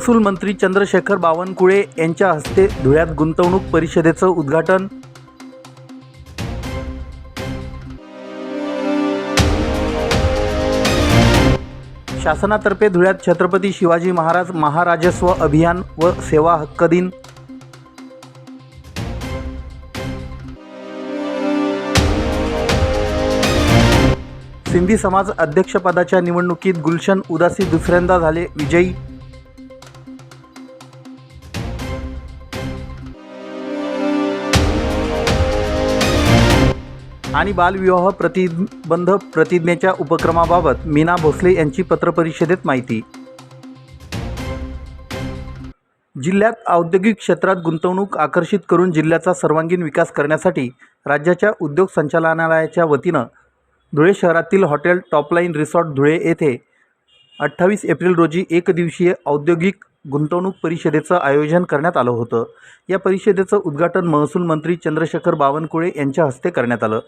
महसूल मंत्री चंद्रशेखर बावनकुळे यांच्या हस्ते धुळ्यात गुंतवणूक परिषदेचं उद्घाटन. शासनातर्फे धुळ्यात छत्रपती शिवाजी महाराज महाराजस्व अभियान व सेवा हक्क दिन. सिंधी समाज अध्यक्षपदाच्या निवडणुकीत गुलशन उदासी दुसऱ्यांदा झाले विजयी. आणि बालविवाह प्रतिबंध प्रतिज्ञेच्या उपक्रमाबाबत मीना भोसले यांची पत्रपरिषदेत माहिती. जिल्ह्यात औद्योगिक क्षेत्रात गुंतवणूक आकर्षित करून जिल्ह्याचा सर्वांगीण विकास करण्यासाठी राज्याच्या उद्योग संचालनालयाच्या वतीनं धुळे शहरातील हॉटेल टॉपलाईन रिसॉर्ट धुळे येथे अठ्ठावीस एप्रिल रोजी एकदिवसीय औद्योगिक गुंतवणूक परिषदेचं आयोजन करण्यात आलं होतं. या परिषदेचं उद्घाटन महसूल मंत्री चंद्रशेखर बावनकुळे यांच्या हस्ते करण्यात आलं.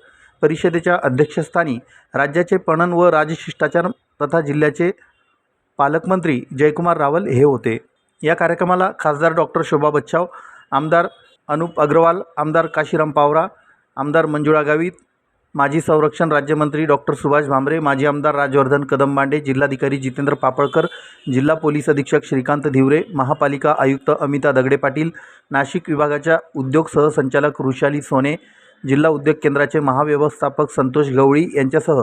परिषदेच्या अध्यक्षस्थानी राज्याचे पणन व राजशिष्टाचार तथा जिल्ह्याचे पालकमंत्री जयकुमार रावल हे होते. या कार्यक्रमाला खासदार डॉक्टर शोभा बच्चाव आमदार अनुप अग्रवाल आमदार काशीराम पावरा आमदार मंजुळा गावित माजी संरक्षण राज्यमंत्री डॉक्टर सुभाष भामरे माजी आमदार राजवर्धन कदमबांडे जिल्हाधिकारी जितेंद्र पापळकर जिल्हा पोलीस अधीक्षक श्रीकांत धिवरे महापालिका आयुक्त अमिता दगडे पाटील नाशिक विभागाच्या उद्योग सहसंचालक ऋषाली सोने जिल्हा उद्योग केंद्राचे महाव्यवस्थापक संतोष गवळी यांच्यासह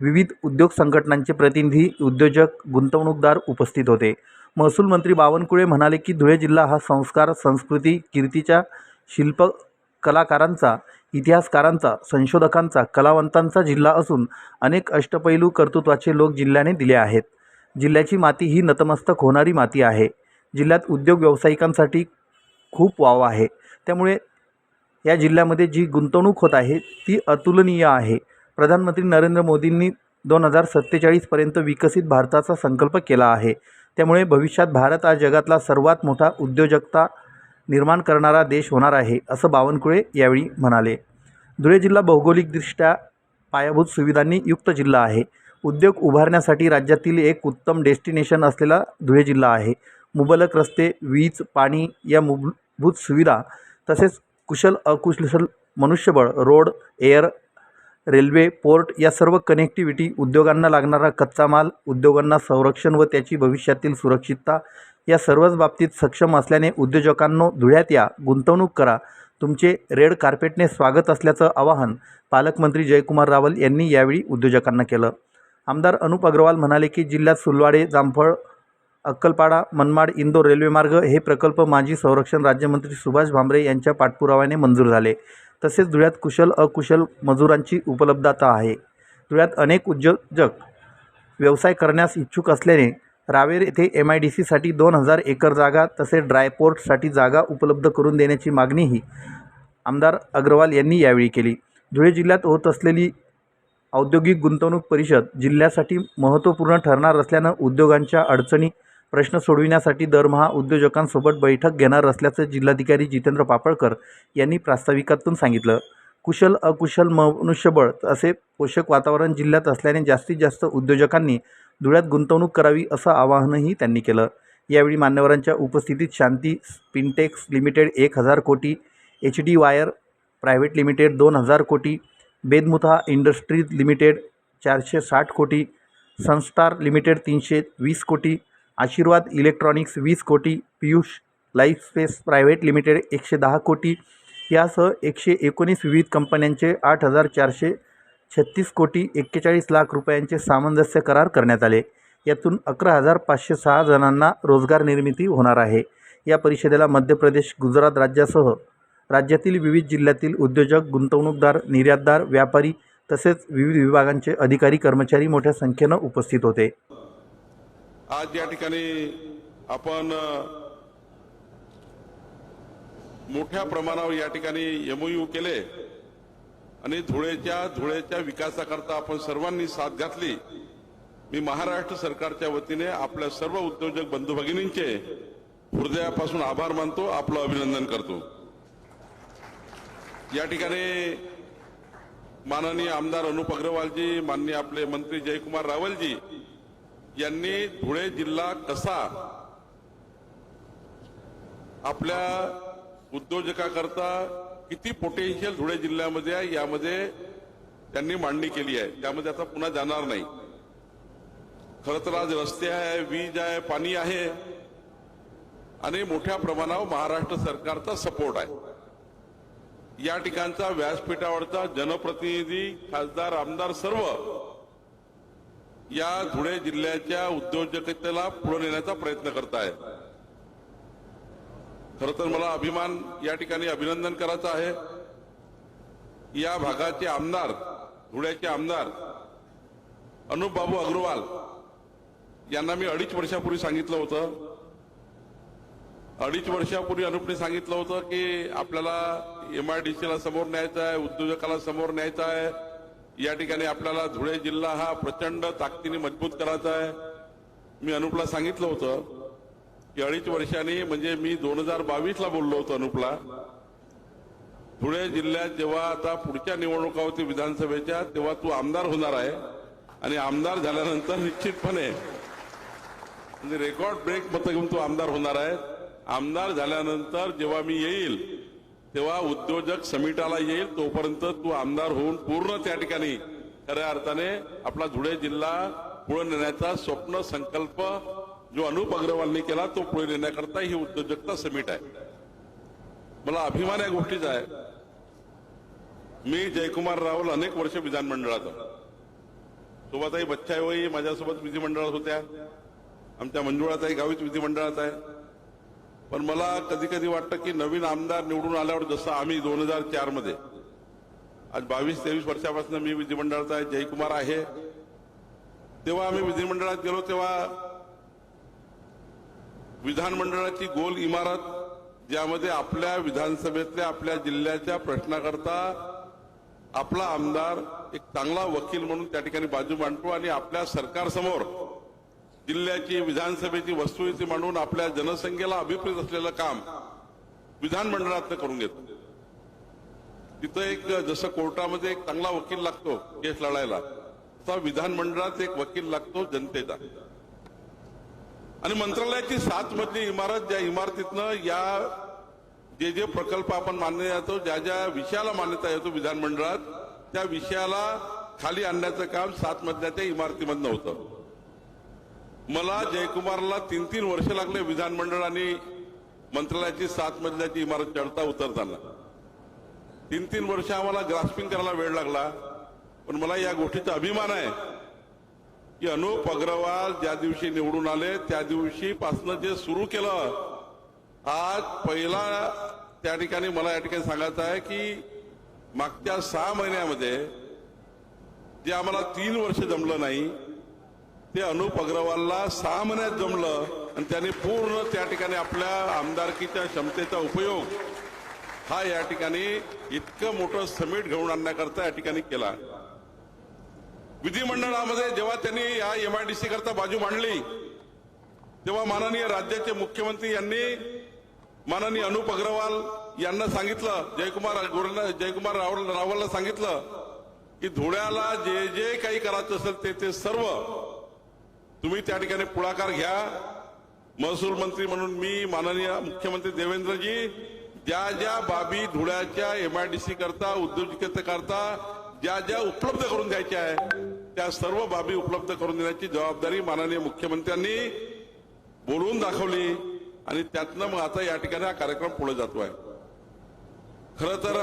विविध उद्योग संघटनांचे प्रतिनिधी उद्योजक गुंतवणूकदार उपस्थित होते. महसूल मंत्री बावनकुळे म्हणाले की धुळे जिल्हा हा संस्कार संस्कृती कीर्तीच्या शिल्प कलाकारांचा इतिहासकारांचा संशोधकांचा कलावंतांचा जिल्हा असून अनेक अष्टपैलू कर्तृत्वाचे लोक जिल्ह्याने दिले आहेत. जिल्ह्याची माती ही नतमस्तक होणारी माती आहे. जिल्ह्यात उद्योग व्यावसायिकांसाठी खूप वाव आहे. त्यामुळे या जिल्ह्यामध्ये जी गुंतवणूक होत आहे ती अतुलनीय आहे. प्रधानमंत्री नरेंद्र मोदींनी दोन हजार सत्तेचाळीसपर्यंत विकसित भारताचा संकल्प केला आहे. त्यामुळे भविष्यात भारत हा जगातला सर्वात मोठा उद्योजकता निर्माण करणारा देश होणार आहे असं बावनकुळे यावेळी म्हणाले. धुळे जिल्हा भौगोलिकदृष्ट्या पायाभूत सुविधांनी युक्त जिल्हा आहे. उद्योग उभारण्यासाठी राज्यातील एक उत्तम डेस्टिनेशन असलेला धुळे जिल्हा आहे. मुबलक रस्ते वीज पाणी या मूलभूत सुविधा तसेच कुशल अकुशल मनुष्यबळ रोड एअर रेल्वे पोर्ट या सर्व कनेक्टिव्हिटी उद्योगांना लागणारा कच्चा माल उद्योगांना संरक्षण व त्याची भविष्यातील सुरक्षितता या सर्वच बाबतीत सक्षम असल्याने उद्योजकांनो धुळ्यात या. गुंतवणूक करा. तुमचे रेड कार्पेटने स्वागत असल्याचं आवाहन पालकमंत्री जयकुमार रावल यांनी यावेळी उद्योजकांना केलं. आमदार अनुप अग्रवाल म्हणाले की जिल्ह्यात सुलवाडे जामफळ अक्कलपाडा मनमाड इंदोर रेल्वेमार्ग हे प्रकल्प माजी संरक्षण राज्यमंत्री सुभाष भामरे यांच्या पाठपुराव्याने मंजूर झाले. तसेच धुळ्यात कुशल अकुशल मजुरांची उपलब्धता आहे. धुळ्यात अनेक उद्योजक व्यवसाय करण्यास इच्छुक असल्याने रावेर येथे एम आय डी सीसाठी दोन हजार एकर जागा तसेच ड्रायपोर्टसाठी जागा उपलब्ध करून देण्याची मागणीही आमदार अग्रवाल यांनी यावेळी केली. धुळे जिल्ह्यात होत असलेली औद्योगिक गुंतवणूक परिषद जिल्ह्यासाठी महत्त्वपूर्ण ठरणार असल्यानं उद्योगांच्या अडचणी प्रश्न सोडविण्यासाठी दरमहा उद्योजकांसोबत बैठक घेणार असल्याचं जिल्हाधिकारी जितेंद्र पापळकर यांनी प्रास्ताविकातून सांगितलं. कुशल अकुशल मनुष्यबळ असे पोषक वातावरण जिल्ह्यात असल्याने जास्तीत जास्त उद्योजकांनी धुळ्यात गुंतवणूक करावी असं आवाहनही त्यांनी केलं. यावेळी मान्यवरांच्या उपस्थितीत शांती स्पिनटेक्स लिमिटेड एक हजार crore H D wire private limited दोन हजार कोटी बेदमुथा इंडस्ट्रीज लिमिटेड चारशे साठ कोटी सनस्टार लिमिटेड तीनशे वीस कोटी आशीर्वाद इलेक्ट्रॉनिक्स वीस crore Piyush life space private limited एकशे दहा कोटी यासह एकशे एकोणीस विविध कंपन्यांचे आठ हजार चारशे छत्तीस कोटी एक्केचाळीस लाख रुपयांचे सामंजस्य करार करण्यात आले. यातून अकरा हजार पाचशे सहा जणांना रोजगार निर्मिती होणार आहे. या परिषदेला मध्य प्रदेश गुजरात राज्यासह राज्यातील विविध जिल्ह्यातील उद्योजक गुंतवणूकदार निर्यातदार व्यापारी तसेच विविध विभागांचे अधिकारी कर्मचारी मोठ्या संख्येनं उपस्थित होते. आज या ठिकाणी आपण मोठ्या प्रमाणावर या ठिकाणी एमओयू केले. आणि धुळेच्या धुळेच्या विकासाकरता आपण सर्वांनी साथ घातली. मी महाराष्ट्र सरकारच्या वतीने आपल्या सर्व उद्योजक बंधू भगिनींचे हृदयापासून आभार मानतो आपलं अभिनंदन करतो. या ठिकाणी माननीय आमदार अनुप अग्रवालजी माननीय आपले मंत्री जयकुमार रावलजी यांनी धुळे जिल्हा कसा आपल्या उद्योजकाकरता किती पोटेन्शियल धुळे जिल्ह्यामध्ये आहे यामध्ये त्यांनी मांडणी केली आहे. त्यामध्ये आता पुन्हा जाणार नाही. खरं तर आज रस्ते आहे वीज आहे पाणी आहे. आणि मोठ्या प्रमाणावर महाराष्ट्र सरकारचा सपोर्ट आहे. या ठिकाणचा व्यासपीठावरचा जनप्रतिनिधी खासदार आमदार सर्व या धुळे जिल्ह्याच्या उद्योजकतेला पुढे नेण्याचा प्रयत्न करतायत खरं तर मला अभिमान या ठिकाणी अभिनंदन करायचं आहे. या भागाचे आमदार धुळ्याचे आमदार अनुप बाबू अग्रवाल यांना मी अडीच वर्षापूर्वी सांगितलं होतं. अडीच वर्षापूर्वी अनुपने सांगितलं होतं की आपल्याला एमआयडीसीला समोर न्यायचं आहे उद्योजकाला समोर न्यायचं आहे. या ठिकाणी आपल्याला धुळे जिल्हा हा प्रचंड ताकदीने मजबूत करायचा आहे. मी अनुपला सांगितलं होतं की अडीच वर्षांनी म्हणजे मी दोन हजार बावीसला बोललो होतो अनुपला. धुळे जिल्ह्यात जेव्हा आता पुढच्या निवडणुका होती विधानसभेच्या तेव्हा तू आमदार होणार आहे. आणि आमदार झाल्यानंतर निश्चितपणे म्हणजे रेकॉर्ड ब्रेक मत घेऊन तू आमदार होणार आहे. आमदार झाल्यानंतर जेव्हा मी येईल तेव्हा उद्योजक समिटाला येईल तोपर्यंत तू आमदार होऊन पूर्ण त्या ठिकाणी खऱ्या अर्थाने आपला धुळे जिल्हा पुढे नेण्याचा स्वप्न संकल्प जो अनुप अग्रवालनी केला तो पुढे नेण्याकरता ही उद्योजकता समिट आहे. मला अभिमान या गोष्टीचा आहे. मी जयकुमार रावल अनेक वर्ष विधानमंडळात आहे. सोबतही बच्चाईबाई माझ्यासोबत विधिमंडळात होत्या. आमच्या मंजुळाताई गावीत विधिमंडळात आहे. पण मला कधी कधी वाटतं की नवीन आमदार निवडून आल्यावर जसं आम्ही दोन हजार चारमध्ये आज बावीस तेवीस वर्षापासून मी विधिमंडळाचा जयकुमार आहे. तेव्हा आम्ही विधिमंडळात गेलो तेव्हा विधानमंडळाची गोल इमारत ज्यामध्ये आपल्या विधानसभेतल्या आपल्या जिल्ह्याच्या प्रश्नाकरता आपला आमदार एक चांगला वकील म्हणून त्या ठिकाणी बाजू मांडतो आणि आपल्या सरकारसमोर जिल्ह्याची विधानसभेची वस्तुस्थिती मांडून आपल्या जनसंख्येला अभिप्रेत असलेलं काम विधानमंडळातनं करून घेतो. तिथं एक जसं कोर्टामध्ये एक चांगला वकील लागतो केस लढायला तसा विधानमंडळात एक वकील लागतो जनतेचा. आणि मंत्रालयाची सात मधली इमारत ज्या इमारतीतनं या जे जे प्रकल्प आपण मान्य जातो ज्या ज्या विषयाला मान्यता येतो विधानमंडळात त्या विषयाला खाली आणण्याचं काम सात मधल्या त्या इमारतीमधनं होतं. मला जयकुमारला तीन तीन वर्ष लागले विधानमंडळ आणि मंत्रालयाची सात मजल्याची इमारत चढता उतरताना. तीन तीन वर्ष आम्हाला ग्रास्पिंग करायला वेळ लागला पण मला या गोष्टीचा अभिमान आहे की अनुप अग्रवाल ज्या दिवशी निवडून आले त्या दिवशीपासून जे सुरू केलं आज पहिला त्या ठिकाणी मला या ठिकाणी सांगायचं आहे की मागच्या सहा महिन्यामध्ये जे आम्हाला तीन वर्ष जमलं नाही ते अनुप अग्रवालला सहा महिन्यात जमलं आणि त्यांनी पूर्ण त्या ठिकाणी आपल्या आमदारकीच्या क्षमतेचा उपयोग हा या ठिकाणी इतकं मोठं समिट घेऊन आणण्याकरता या ठिकाणी केला. विधिमंडळामध्ये जेव्हा त्यांनी या एमआयडीसी करता बाजू मांडली तेव्हा माननीय राज्याचे मुख्यमंत्री यांनी माननीय अनुप अग्रवाल यांना सांगितलं जयकुमार जयकुमार रावल रावलला सांगितलं की धुळ्याला जे जे काही करायचं असेल ते ते सर्व तुम्ही त्या ठिकाणी पुढाकार घ्या. महसूल मंत्री म्हणून मी माननीय मुख्यमंत्री देवेंद्रजी ज्या ज्या बाबी धुळ्याच्या एमआयडीसी करता उद्योजकतेकरता ज्या ज्या उपलब्ध करून द्यायच्या आहे त्या सर्व बाबी उपलब्ध करून देण्याची जबाबदारी माननीय मुख्यमंत्र्यांनी बोलवून दाखवली आणि त्यातनं मग आता या ठिकाणी हा कार्यक्रम पुढे जातोय. खर तर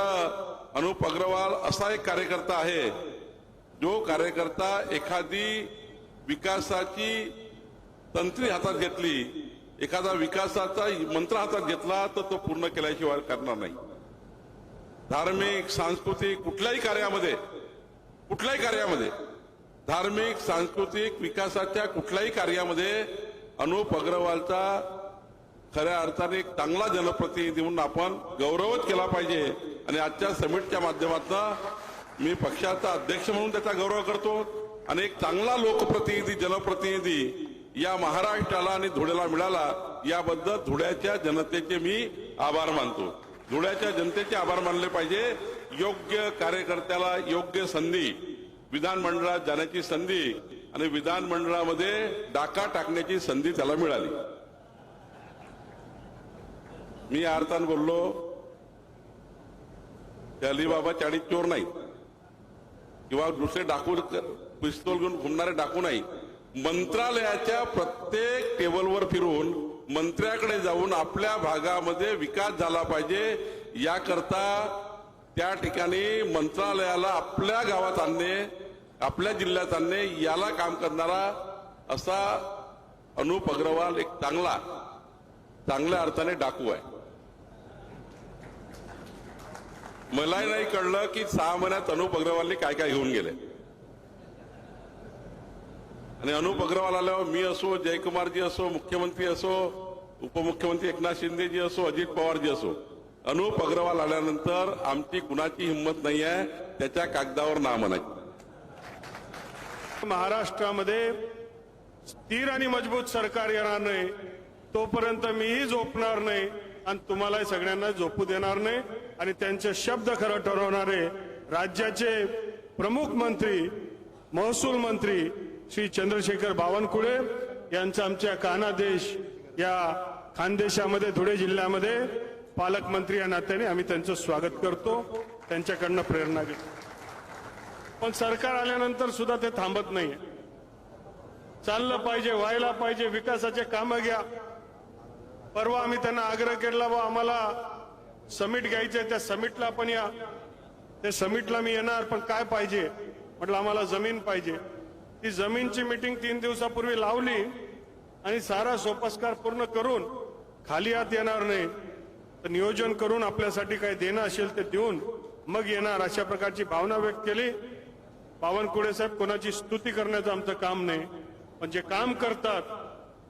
अनुप अग्रवाल असा एक कार्यकर्ता आहे जो कार्यकर्ता एखादी विकासाची तंत्री हातात घेतली एखादा विकासाचा मंत्र हातात घेतला तर तो पूर्ण केल्याशिवाय करणार नाही. धार्मिक सांस्कृतिक कुठल्याही कार्यामध्ये कुठल्याही कार्यामध्ये धार्मिक सांस्कृतिक विकासाच्या कुठल्याही कार्यामध्ये अनुप अग्रवालचा खऱ्या अर्थाने एक चांगला जनप्रतिनिधी म्हणून आपण गौरवच केला पाहिजे. आणि आजच्या समिटच्या माध्यमातून मी पक्षाचा अध्यक्ष म्हणून त्याचा गौरव करतो. आणि एक चांगला लोकप्रतिनिधी जनप्रतिनिधी या महाराष्ट्राला आणि धुळ्याला मिळाला याबद्दल धुळ्याच्या जनतेचे मी आभार मानतो. धुळ्याच्या जनतेचे आभार मानले पाहिजे. योग्य कार्यकर्त्याला योग्य संधी विधानमंडळात जाण्याची संधी आणि विधानमंडळामध्ये डाका टाकण्याची संधी त्याला मिळाली. मी या बोललो की अलिबाबा चाळीस चोर नाही किंवा दुसरे डाकू पिस्तोल घेऊन घुमणारे डाकू नाही. मंत्रालयाच्या प्रत्येक टेबलवर फिरून मंत्र्याकडे जाऊन आपल्या भागामध्ये विकास झाला पाहिजे. याकरता त्या ठिकाणी मंत्रालयाला आपल्या गावात आणणे आपल्या जिल्ह्यात आणणे याला काम करणारा असा अनुप अग्रवाल एक चांगला चांगल्या अर्थाने डाकू आहे. मलाही नाही कळलं की सहा महिन्यात अनुप अग्रवालने काय काय घेऊन गेले. आणि अनुप अग्रवाल आल्यावर मी असो जयकुमारजी असो मुख्यमंत्री असो उपमुख्यमंत्री एकनाथ शिंदेजी असो अजित पवारजी असो अनुप अग्रवाल आल्यानंतर आमची कुणाची हिंमत नाही आहे त्याच्या कागदावर नाम म्हणायची महाराष्ट्रामध्ये स्थिर आणि मजबूत सरकार येणार नाही तोपर्यंत मीही झोपणार नाही आणि तुम्हालाही सगळ्यांना झोपू देणार नाही. आणि त्यांचे शब्द खरं ठरवणारे राज्याचे प्रमुख मंत्री महसूल मंत्री श्री चंद्रशेखर बावनकुळे यांचा आमच्या कानादेश या खानदेशामध्ये धुळे जिल्ह्यामध्ये पालकमंत्री या नात्याने आम्ही त्यांचं स्वागत करतो. त्यांच्याकडनं प्रेरणा घेतो. पण सरकार आल्यानंतर सुद्धा ते थांबत नाहीये. चाललं पाहिजे व्हायला पाहिजे विकासाचे कामं घ्या. परवा आम्ही त्यांना आग्रह केला व आम्हाला समिट घ्यायचे त्या समिटला पण या. त्या समिटला मी येणार पण काय पाहिजे? म्हटलं आम्हाला जमीन पाहिजे. ती जमीनची मिटिंग तीन दिवसापूर्वी लावली आणि सारा सोपस्कार पूर्ण करून खाली आत येणार नाही. तर नियोजन करून आपल्यासाठी काय देणं असेल ते देऊन मग येणार अशा प्रकारची भावना व्यक्त केली. बावनकुळे साहेब कोणाची स्तुती करण्याचं आमचं काम नाही. पण जे काम करतात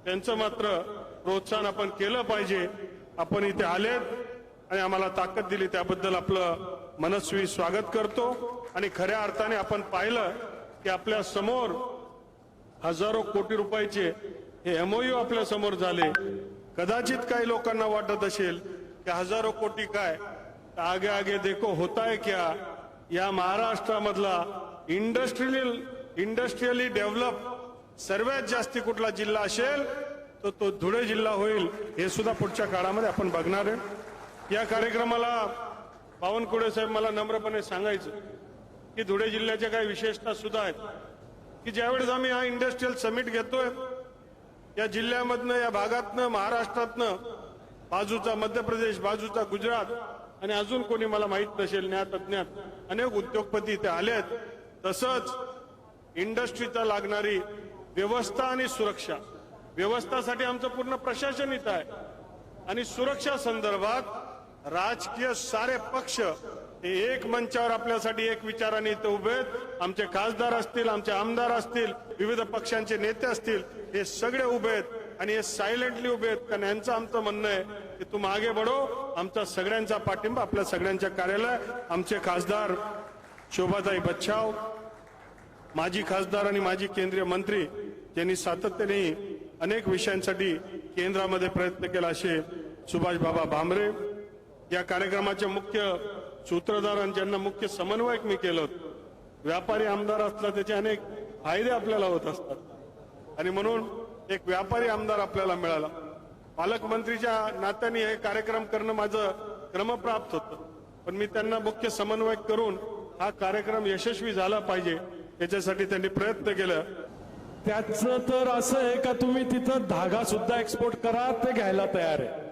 त्यांचं मात्र प्रोत्साहन आपण केलं पाहिजे. आपण इथे आलेत. आणि आम्हाला ताकद दिली त्याबद्दल आपलं मनस्वी स्वागत करतो. आणि खऱ्या अर्थाने आपण पाहिलं की आपल्यासमोर हजारो कोटी रुपयाचे हे एमओयू आपल्यासमोर झाले. कदाचित काही लोकांना वाटत असेल की हजारो कोटी काय? आगे आगे देखो होताय क्या? या महाराष्ट्रामधला इंडस्ट्रियल इंडस्ट्रियली डेव्हलप सर्वात जास्ती कुठला जिल्हा असेल तर तो धुळे जिल्हा होईल. हे सुद्धा पुढच्या काळामध्ये आपण बघणार आहे. या कार्यक्रमाला बावनकुळे साहेब मला नम्रपणे सांगायचं की धुळे जिल्ह्याच्या काही विशेषता सुद्धा आहेत. की ज्यावेळेस आम्ही हा इंडस्ट्रियल समिट घेतोय या जिल्ह्यामधनं या भागातनं महाराष्ट्रातनं बाजूचा मध्य प्रदेश बाजूचा गुजरात आणि अजून कोणी मला माहीत नसेल ज्ञात अज्ञात अनेक उद्योगपती इथे आले आहेत. तसंच इंडस्ट्रीचा लागणारी व्यवस्था आणि सुरक्षा व्यवस्थासाठी आमचं पूर्ण प्रशासन इथं आहे. आणि सुरक्षा संदर्भात राजकीय सारे पक्ष हे एक मंचावर आपल्यासाठी एक विचाराने इथं उभे आहेत. आमचे खासदार असतील आमचे आमदार असतील विविध पक्षांचे नेते असतील हे सगळे उभे आहेत आणि हे सायलेंटली उभे आहेत. कारण यांचं आमचं म्हणणं आहे की तू मागे बढो. आमचा सगळ्यांचा पाठिंबा आपल्या सगळ्यांच्या कार्यालय. आमचे खासदार शोभाताई बच्छाव माजी खासदार आणि माजी केंद्रीय मंत्री यांनी सातत्याने अनेक विषयांसाठी केंद्रामध्ये प्रयत्न केला असे सुभाष बाबा भामरे या कार्यक्रमाचे मुख्य सूत्रधार आणि ज्यांना मुख्य समन्वयक मी केलं होतं. व्यापारी आमदार असला त्याचे अनेक फायदे आपल्याला होत असतात. आणि म्हणून एक व्यापारी आमदार आपल्याला मिळाला. पालकमंत्रीच्या नात्याने हे कार्यक्रम करणं माझं क्रमप्राप्त होतं. पण मी त्यांना मुख्य समन्वयक करून हा कार्यक्रम यशस्वी झाला पाहिजे याच्यासाठी त्यांनी प्रयत्न केलं. त्याचं तर असं आहे का तुम्ही तिथं धागा सुद्धा एक्सपोर्ट करा ते घ्यायला तयार आहे.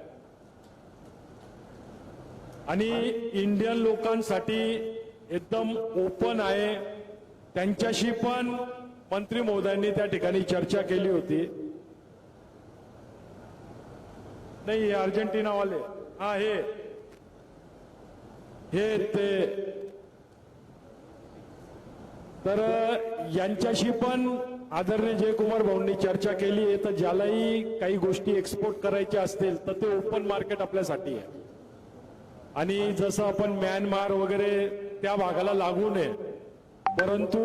आणि इंडियन लोकांसाठी एकदम ओपन आहे. त्यांच्याशी पण मंत्री महोदयांनी त्या ठिकाणी चर्चा केली होती. नाही अर्जेंटिनावाले हा हे. हे ते. तर यांच्याशी पण आदरणीय जयकुमार भाऊंनी चर्चा केली आहे. तर ज्यालाही काही गोष्टी एक्सपोर्ट करायच्या असतील तर ते ओपन मार्केट आपल्यासाठी आहे. आणि जसं आपण म्यानमार वगैरे त्या भागाला लागू नये परंतु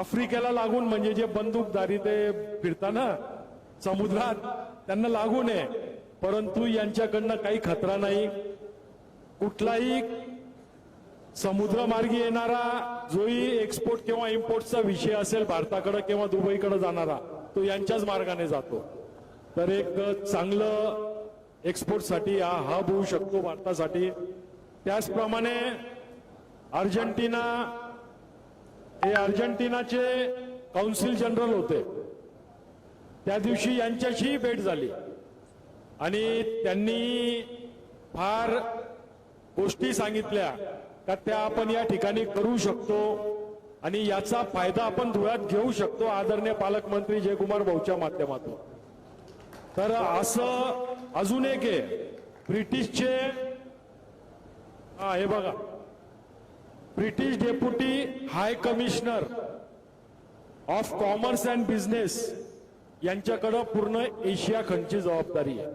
आफ्रिकेला लागून म्हणजे जे बंदूकधारी ते फिरताना समुद्रात त्यांना लागू नये परंतु यांच्याकडनं काही खतरा नाही. कुठलाही समुद्रमार्गी येणारा जोही एक्सपोर्ट किंवा इम्पोर्टचा विषय असेल भारताकडे किंवा दुबईकडे जाणारा तो यांच्याच मार्गाने जातो. तर एक चांगलं एक्सपोर्टसाठी हा हब होऊ शकतो भारतासाठी. त्याचप्रमाणे अर्जेंटिना हे अर्जेंटिनाचे काउन्सिल जनरल होते. त्या दिवशी यांच्याशी भेट झाली. आणि त्यांनी फार गोष्टी सांगितल्या का त्या आपण या ठिकाणी करू शकतो आणि याचा फायदा आपण धुळ्यात घेऊ शकतो आदरणीय पालकमंत्री जयकुमार भाऊच्या माध्यमातून. तर असं अजून एक आहे. ब्रिटिशचे हा हे बघा. British deputy high commissioner of commerce and business यांच्याकडं पूर्ण एशिया खंडची जबाबदारी आहे.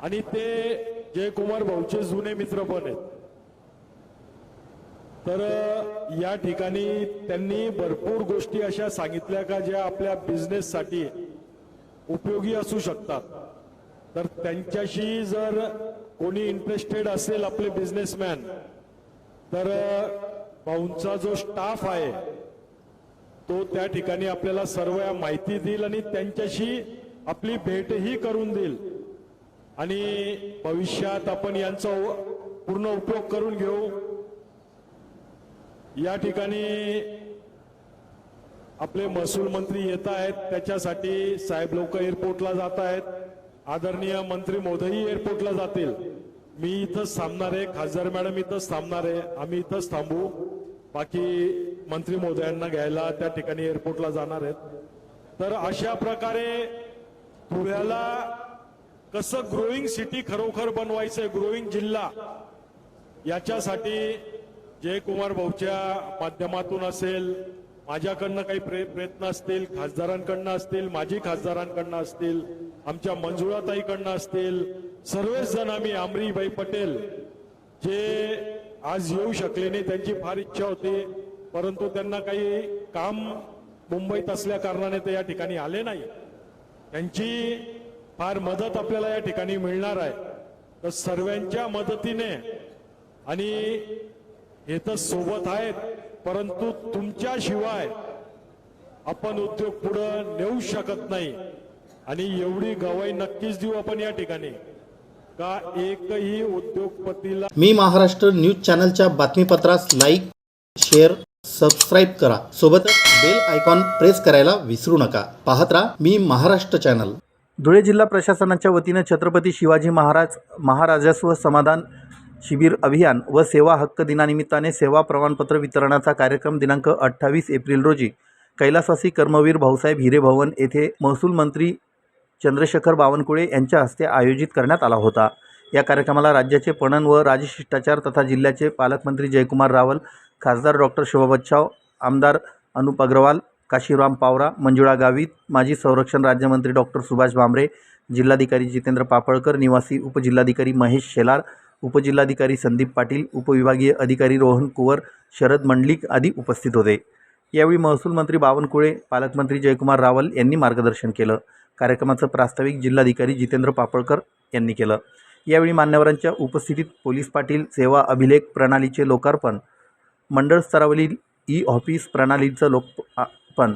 आणि ते जयकुमार भाऊचे जुने मित्र पण आहेत. तर या ठिकाणी त्यांनी भरपूर गोष्टी अशा सांगितल्या का ज्या आपल्या बिझनेससाठी उपयोगी असू शकतात. तर त्यांच्याशी जर कोणी इंटरेस्टेड असेल आपले बिझनेसमॅन तर अ, जो स्टाफ आहे तो त्या ठिकाणी आपल्याला सर्व माहिती देईल आणि त्यांच्याशी आपली भेटही करून देईल. आणि भविष्यात आपण यांचा पूर्ण उपयोग करून घेऊ. या ठिकाणी आपले महसूल मंत्री येत आहेत त्याच्यासाठी साहेब लोक एअरपोर्टला जात आहेत. आदरणीय मंत्री मोदयही एअरपोर्टला जातील. मी इथंच थांबणार आहे. खासदार मॅडम इथंच थांबणार आहे. आम्ही इथंच थांबू. बाकी मंत्री मोदयांना घ्यायला त्या ठिकाणी एअरपोर्टला जाणार आहेत. तर अशा प्रकारे धुळ्याला कसं ग्रोईंग सिटी खरोखर बनवायचंय ग्रोईंग जिल्हा याच्यासाठी जयकुमार भाऊच्या माध्यमातून असेल माझ्याकडनं काही प्रयत्न असतील खासदारांकडनं असतील माजी खासदारांकडनं असतील आमच्या मंजुळाताईकडनं असतील सर्वच जण आम्ही आमरीबाई पटेल जे आज येऊ शकले नाही त्यांची फार इच्छा होती परंतु त्यांना काही काम मुंबईत असल्या कारणाने ते या ठिकाणी आले नाही. त्यांची फार मदत आपल्याला या ठिकाणी मिळणार आहे. तर सर्वांच्या मदतीने आणि हे तर सोबत आहेत परंतु तुमच्याशिवाय आपण उद्योग पुढं नेऊ शकत नाही. आणि एवढी गवाही नक्कीच देऊ आपण या ठिकाणी. का एकही उद्योगपतीला मी महाराष्ट्र न्यूज चॅनलच्या बातमीपत्रास लाईक शेअर सबस्क्राईब करा. सोबतच बेल आयकॉन प्रेस करायला विसरू नका. पाहत राहा मी महाराष्ट्र चॅनल. धुळे जिल्हा प्रशासनाच्या वतीनं छत्रपती शिवाजी महाराज महाराजस्व समाधान शिबिर अभियान व सेवा हक्क दिनानिमित्ताने सेवा प्रमाणपत्र वितरणाचा कार्यक्रम दिनांक अठ्ठावीस एप्रिल रोजी कैलासवासी कर्मवीर भाऊसाहेब हिरे भवन येथे महसूल मंत्री चंद्रशेखर बावनकुळे यांच्या हस्ते आयोजित करण्यात आला होता. या कार्यक्रमाला राज्याचे पणन व राजशिष्टाचार तथा जिल्ह्याचे पालकमंत्री जयकुमार रावल खासदार डॉक्टर शोभा बच्छाव आमदार अनुप अग्रवाल काशीराम पावरा मंजुळा गावित माजी संरक्षण राज्यमंत्री डॉक्टर सुभाष भामरे जिल्हाधिकारी जितेंद्र पापळकर निवासी उपजिल्हाधिकारी महेश शेलार उपजिल्हाधिकारी संदीप पाटील उपविभागीय अधिकारी रोहन कुवर शरद मंडलिक आदी उपस्थित होते. यावेळी महसूल मंत्री बावनकुळे पालकमंत्री जयकुमार रावल यांनी मार्गदर्शन केलं. कार्यक्रमाचं प्रास्ताविक जिल्हाधिकारी जितेंद्र पापळकर यांनी केलं. यावेळी मान्यवरांच्या उपस्थितीत पोलीस पाटील सेवा अभिलेख प्रणालीचे लोकार्पण मंडळ स्तरावरील ई ऑफिस प्रणालीचं लोकपण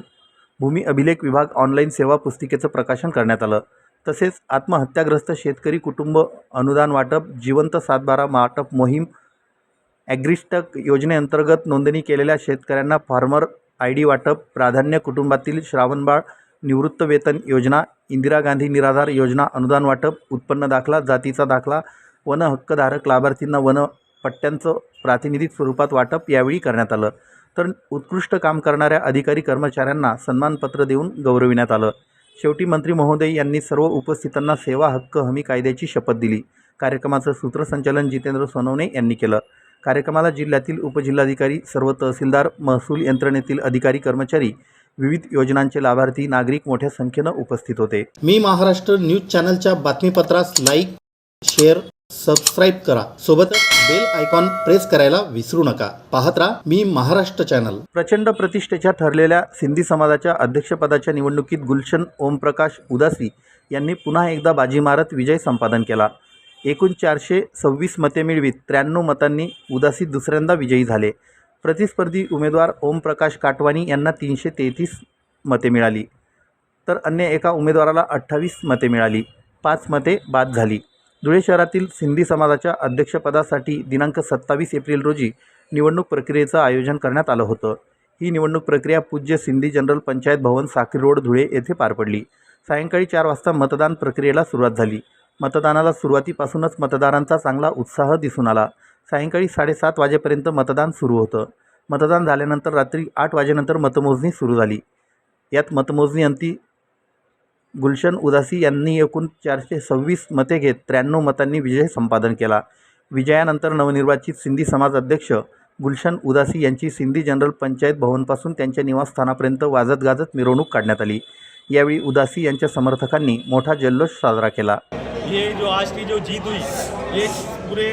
भूमी अभिलेख विभाग ऑनलाईन सेवा पुस्तिकेचं प्रकाशन करण्यात आलं. तसेच आत्महत्याग्रस्त शेतकरी कुटुंब अनुदान वाटप जिवंत सातबारा वाटप मोहीम ॲग्रिस्टक योजनेअंतर्गत नोंदणी केलेल्या शेतकऱ्यांना फार्मर आय डी वाटप प्राधान्य कुटुंबातील श्रावणबाळ निवृत्त वेतन योजना इंदिरा गांधी निराधार योजना अनुदान वाटप उत्पन्न दाखला जातीचा दाखला वन हक्कधारक लाभार्थींना वन पट्ट्यांचं प्रातिनिधिक स्वरूपात वाटप यावेळी करण्यात आलं. तर उत्कृष्ट काम करणाऱ्या अधिकारी कर्मचाऱ्यांना सन्मानपत्र देऊन गौरविण्यात आलं. शेवटी मंत्री महोदय यांनी सर्व उपस्थितांना सेवा हक्क हमी कायद्याची शपथ दिली. कार्यक्रमाचं सूत्रसंचालन जितेंद्र सोनवणे यांनी केलं. कार्यक्रमाला जिल्ह्यातील उपजिल्हाधिकारी सर्व तहसीलदार महसूल यंत्रणेतील अधिकारी कर्मचारी विविध योजनांचे लाभार्थी नागरिक मोठ्या संख्येनं उपस्थित होते. मी महाराष्ट्र न्यूज चॅनलच्या बातमीपत्रास लाईक शेअर सबस्क्राईब करा. सोबतच बेल आयकॉन प्रेस करायला विसरू नका. पाहत राहा मी महाराष्ट्र चॅनल प्रचंड प्रतिष्ठेच्या ठरलेल्या सिंधी समाजाच्या अध्यक्षपदाच्या निवडणुकीत गुलशन ओमप्रकाश उदासी यांनी पुन्हा एकदा बाजी मारत विजय संपादन केला. एकूण चारशे सव्वीस मते मिळवीत त्र्याण्णव मतांनी उदासी दुसऱ्यांदा विजयी झाले. प्रतिस्पर्धी उमेदवार ओमप्रकाश काटवानी यांना तीनशे तेहतीस मते मिळाली. तर अन्य एका उमेदवाराला अठ्ठावीस मते मिळाली. पाच मते बाद झाली. धुळे शहरातील सिंधी समाजाच्या अध्यक्षपदासाठी दिनांक सत्तावीस एप्रिल रोजी निवडणूक प्रक्रियेचं आयोजन करण्यात आलं होतं. ही निवडणूक प्रक्रिया पूज्य सिंधी जनरल पंचायत भवन साखरी रोड धुळे येथे पार पडली. सायंकाळी चार वाजता मतदान प्रक्रियेला सुरुवात झाली. मतदानाला सुरुवातीपासूनच मतदारांचा चांगला उत्साह दिसून आला. सायंकाळी साडेसात वाजेपर्यंत मतदान सुरू होतं. मतदान झाल्यानंतर रात्री आठ वाजेनंतर मतमोजणी सुरू झाली. यात मतमोजणी अंती गुलशन उदासी यांनी एकूण चारशे सव्वीस मते घेत त्र्याण्णव मतांनी विजय संपादन केला. विजयानंतर नवनिर्वाचित सिंधी समाज अध्यक्ष गुलशन उदासी यांची सिंधी जनरल पंचायत भवनपासून त्यांच्या निवासस्थानापर्यंत वाजत गाजत मिरवणूक काढण्यात आली. यावेळी उदासी यांच्या समर्थकांनी मोठा जल्लोष साजरा केला. ये जो आज की जो जीत हुई ये पूरे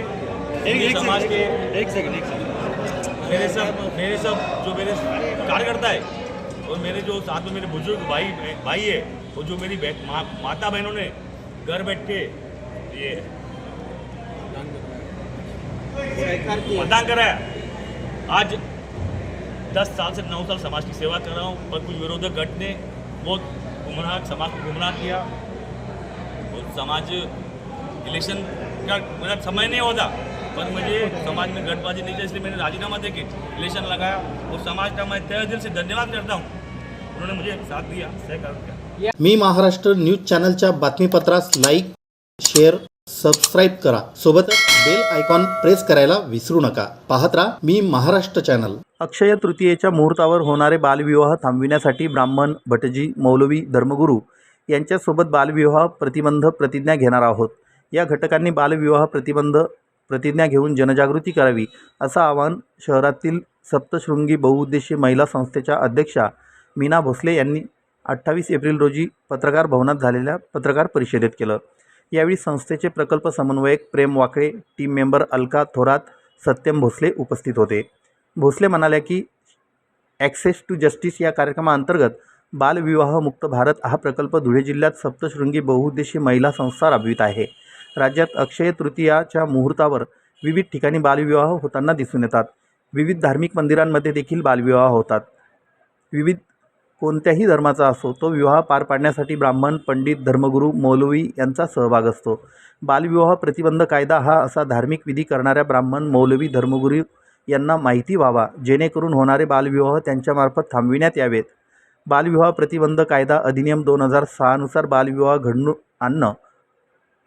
एक समाज के एक सेकंड एक सेकंड मेरे सब मेरे सब जो मेरे कार्यकर्ता है और मेरे जो साथ में मेरे बुजुर्ग भाई भाई है और जो मेरी मा, माता बहनों ने घर बैठ के ये मतदान कराया आज दस साल से नौ साल समाज की सेवा कर रहा हूँ पर कुछ विरोधक गट ने बहुत गुमराह समाज को गुमराह किया। और समाज इलेक्शन का मेरा समय नहीं होता। पर मुझे समाज में गठबाजी नहीं चाहिए इसलिए मैंने राजीनामा दे के इलेक्शन लगाया और समाज का मैं तय दिल से धन्यवाद करता हूँ। उन्होंने मुझे साथ दिया सहकार किया मी महाराष्ट्र न्यूज चॅनलच्या बातमीपत्रास लाईक शेअर सबस्क्राईब करा. सोबतच बेल आयकॉन प्रेस करायला विसरू नका. पाहत राहा मी महाराष्ट्र चॅनल. अक्षय तृतीयेच्या मुहूर्तावर होणारे बालविवाह थांबविण्यासाठी ब्राह्मण भटजी मौलवी धर्मगुरू यांच्यासोबत बालविवाह प्रतिबंध प्रतिज्ञा घेणार आहोत. या घटकांनी बालविवाह प्रतिबंध प्रतिज्ञा घेऊन जनजागृती करावी असं आवाहन शहरातील सप्तशृंगी बहुउद्देशीय महिला संस्थेच्या अध्यक्षा मीना भोसले यांनी अठ्ठावीस एप्रिल रोजी पत्रकार भवनात झालेल्या पत्रकार परिषदेत केलं. यावेळी संस्थेचे प्रकल्प समन्वयक प्रेम वाकळे टीम मेंबर अलका थोरात सत्यम भोसले उपस्थित होते. भोसले म्हणाल्या की ॲक्सेस टू जस्टिस या कार्यक्रमाअंतर्गत बालविवाहमुक्त भारत हा प्रकल्प धुळे जिल्ह्यात सप्तशृंगी बहुउद्देशीय महिला संस्था राबवित आहे. राज्यात अक्षय तृतीयाच्या मुहूर्तावर विविध ठिकाणी बालविवाह होताना दिसून येतात. विविध धार्मिक मंदिरांमध्ये देखील बालविवाह होतात. विविध कोणत्याही धर्माचा असो तो विवाह पार पाडण्यासाठी ब्राह्मण पंडित धर्मगुरू मौलवी यांचा सहभाग असतो. बालविवाह प्रतिबंध कायदा हा असा धार्मिक विधी करणाऱ्या ब्राह्मण मौलवी धर्मगुरू यांना माहिती व्हावा जेणेकरून होणारे बालविवाह त्यांच्यामार्फत थांबविण्यात यावेत. बालविवाह प्रतिबंध कायदा अधिनियम दोन हजार सहानुसार बालविवाह घडून आणणं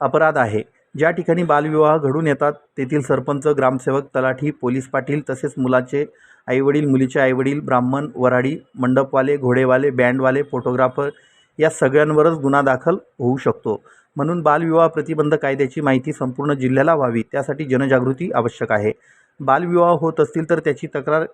अपराध आहे. ज्या ठिकाणी बालविवाह घडून येतात तेथील सरपंच ग्रामसेवक तलाठी पोलीस पाटील तसेच मुलाचे आईवडील मुलीचे आईवडील ब्राह्मण वराडी मंडपवाले घोडेवाले बँडवाले फोटोग्राफर या सगळ्यांवरच गुन्हा दाखल होऊ शकतो. म्हणून बालविवाह प्रतिबंध कायद्याची माहिती संपूर्ण जिल्ह्याला व्हावी त्यासाठी जनजागृती आवश्यक आहे. बालविवाह होत असतील तर त्याची तक्रार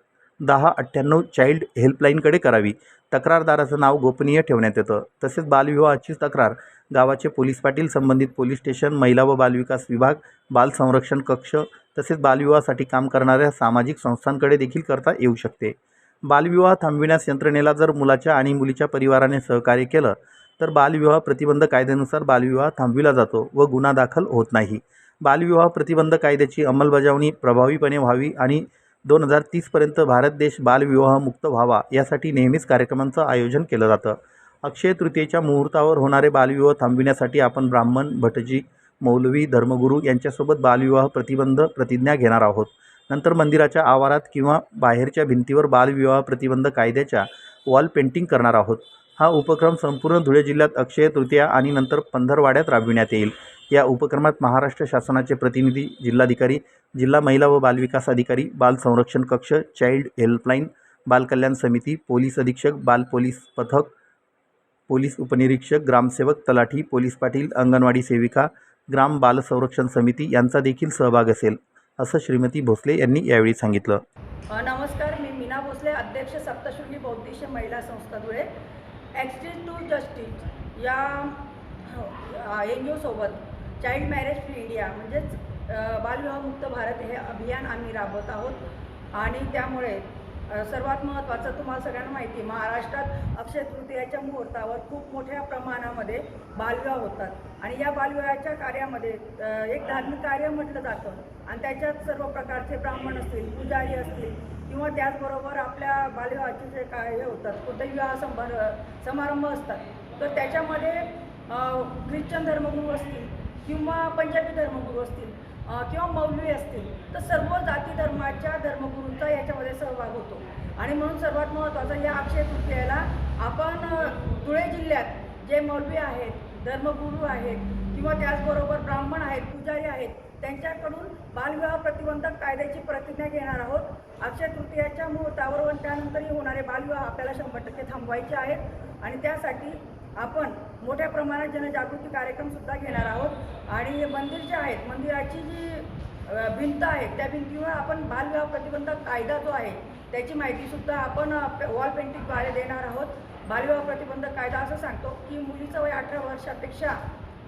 दहा अठ्ठ्याण्णव चाइल्ड हेल्पलाईनकडे करावी. तक्रारदाराचं नाव गोपनीय ठेवण्यात येतं. तसेच बालविवाहाची तक्रार गावाचे पोलीस पाटील संबंधित पोलीस स्टेशन महिला व बालविकास विभाग बाल संरक्षण कक्ष तसेच बालविवाहासाठी काम करणाऱ्या सामाजिक संस्थांकडे देखील करता येऊ शकते. बालविवाह थांबविण्यास यंत्रणेला जर मुलाच्या आणि मुलीच्या परिवाराने सहकार्य केलं तर बालविवाह प्रतिबंध कायद्यानुसार बालविवाह थांबविला जातो व गुन्हा दाखल होत नाही. बालविवाह प्रतिबंध कायद्याची अंमलबजावणी प्रभावीपणे व्हावी आणि दोन हजार तीसपर्यंत भारत देश बालविवाहमुक्त व्हावा यासाठी नेहमीच कार्यक्रमांचं आयोजन केलं जातं. अक्षय तृतीयेच्या मुहूर्तावर होणारे बालविवाह थांबविण्यासाठी आपण ब्राह्मण भटजी मौलवी धर्मगुरू यांच्यासोबत बालविवाह प्रतिबंध प्रतिज्ञा घेणार आहोत. नंतर मंदिराच्या आवारात किंवा बाहेरच्या भिंतीवर बालविवाह प्रतिबंध कायद्याच्या वॉल पेंटिंग करणार आहोत. हा उपक्रम संपूर्ण धुळे जिल्ह्यात अक्षय तृतीया आणि नंतर पंधरवाड्यात राबविण्यात येईल. या उपक्रमात महाराष्ट्र शासनाचे प्रतिनिधी जिल्हाधिकारी जिल्हा महिला व बालविकास अधिकारी बाल संरक्षण कक्ष चाइल्ड हेल्पलाईन बालकल्याण समिती पोलीस अधीक्षक बाल पोलीस पथक पोलीस उपनिरीक्षक ग्रामसेवक तलाठी पोलीस पाटील अंगणवाडी सेविका ग्राम बाल संरक्षण समिती यांचा देखील सहभाग असेल असं श्रीमती भोसले यांनी यावेळी सांगितलं. नमस्कार मी मीना भोसले अध्यक्ष सप्तशृंगी बौद्धिश महिला संस्था धुळे. ॲक्सिस टू जस्टिस या हो, एन जी ओसोबत चाइल्ड मॅरेज फ्री इंडिया म्हणजेच बालविवाहमुक्त भारत हे अभियान आम्ही राबवत आहोत. आणि त्यामुळे सर्वात महत्त्वाचं तुम्हाला सगळ्यांना माहिती आहे, महाराष्ट्रात अक्षय तृतीयाच्या मुहूर्तावर खूप मोठ्या प्रमाणामध्ये बालविवाह होतात. आणि या बालविवाहाच्या कार्यामध्ये एक धार्मिक कार्य म्हटलं जातं. आणि त्याच्यात सर्व प्रकारचे ब्राह्मण असतील पुजारी असतील किंवा त्याचबरोबर आपल्या बालविवाहाचे जे काय हे होतात कुठे विवाह संभार समारंभ असतात. तर त्याच्यामध्ये ख्रिश्चन धर्मगुरू असतील किंवा पंजाबी धर्मगुरू असतील किंवा मौलवी असतील तर सर्व जाती धर्माच्या धर्मगुरूंचा याच्यामध्ये सहभाग होतो. आणि म्हणून सर्वात महत्त्वाचं या अक्षय तृतीयेला आपण धुळे जिल्ह्यात जे मौलवी आहेत धर्मगुरू आहेत किंवा त्याचबरोबर ब्राह्मण आहेत पुजारी आहेत त्यांच्याकडून बालविवाह प्रतिबंधक कायद्याची प्रतिज्ञा घेणार आहोत. अक्षय तृतीयाच्या मुहूर्तावर व त्यानंतरही होणारे बालविवाह आपल्याला शंभर टक्के थांबवायचे आहेत. आणि त्यासाठी आपण मोठ्या प्रमाणात जनजागृती कार्यक्रमसुद्धा घेणार आहोत. आणि मंदिर जे आहेत मंदिराची जी भिंत आहे त्या भिंतीवर आपण बालविवाह प्रतिबंधक कायदा जो आहे त्याची माहितीसुद्धा आपण वॉल पेंटिंगद्वारे देणार आहोत. बालविवाह प्रतिबंधक कायदा असं सांगतो की मुलीचं वय अठरा वर्षापेक्षा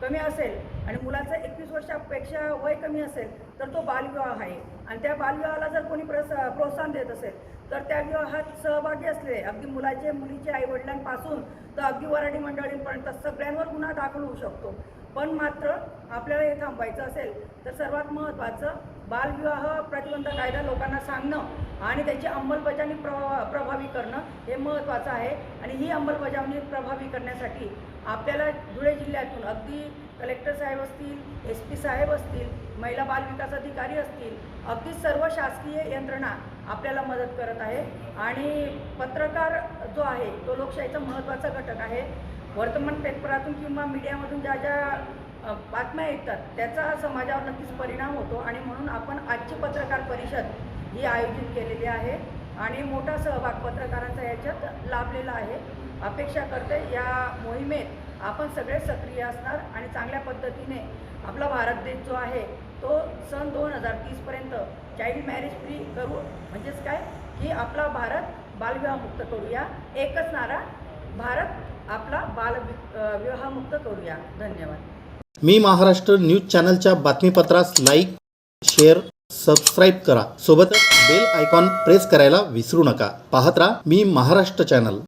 कमी असेल आणि मुलाचं एकवीस वर्षापेक्षा वय कमी असेल तर तो बालविवाह आहे. आणि त्या बालविवाहाला जर कोणी प्रस प्रोत्साहन देत असेल तर त्या विवाहात सहभागी असलेले अगदी मुलाचे मुलीचे आईवडिलांपासून तर अगदी वराडी मंडळींपर्यंत सगळ्यांवर गुन्हा दाखल होऊ शकतो. पण मात्र आपल्याला हे थांबवायचं असेल तर सर्वात महत्त्वाचं बालविवाह प्रतिबंध कायदा लोकांना सांगणं आणि त्याची अंमलबजावणी प्रभा प्रभावी करणं हे महत्त्वाचं आहे. आणि ही अंमलबजावणी प्रभावी करण्यासाठी आपल्याला धुळे जिल्ह्यातून अगदी कलेक्टर साहेब असतील एस पी साहेब असतील महिला बालविकास अधिकारी असतील अगदी सर्व शासकीय यंत्रणा आपल्याला मदत करत आहे. आणि पत्रकार जो आहे तो लोकशाहीचा महत्त्वाचा घटक आहे. वर्तमानपत्रातून किंवा मीडियामधून ज्या ज्या बातम्या येतात त्याचा समाजावर नक्कीच परिणाम होतो. आणि म्हणून आपण आजची पत्रकार परिषद ही आयोजित केलेली आहे. आणि मोठा सहभाग पत्रकारांचा याच्यात लाभलेला आहे. अपेक्षा करते या मोहिमेत आपण सगळे सक्रिय असणार आणि चांगल्या पद्धतीने आपला भारत देश जो आहे तो सन दोन हजार तीसपर्यंत चाइल्ड मॅरेज फ्री करू. म्हणजेच काय? की आपला भारत बालविवाहमुक्त करूया. एकच नारा भारत आपला बाल विवाहमुक्त करूया. धन्यवाद. मी महाराष्ट्र न्यूज चॅनलच्या बातमीपत्रास लाईक शेअर सबस्क्राईब करा. सोबतच बेल आयकॉन प्रेस करायला विसरू नका. पाहत राहा मी महाराष्ट्र चॅनल.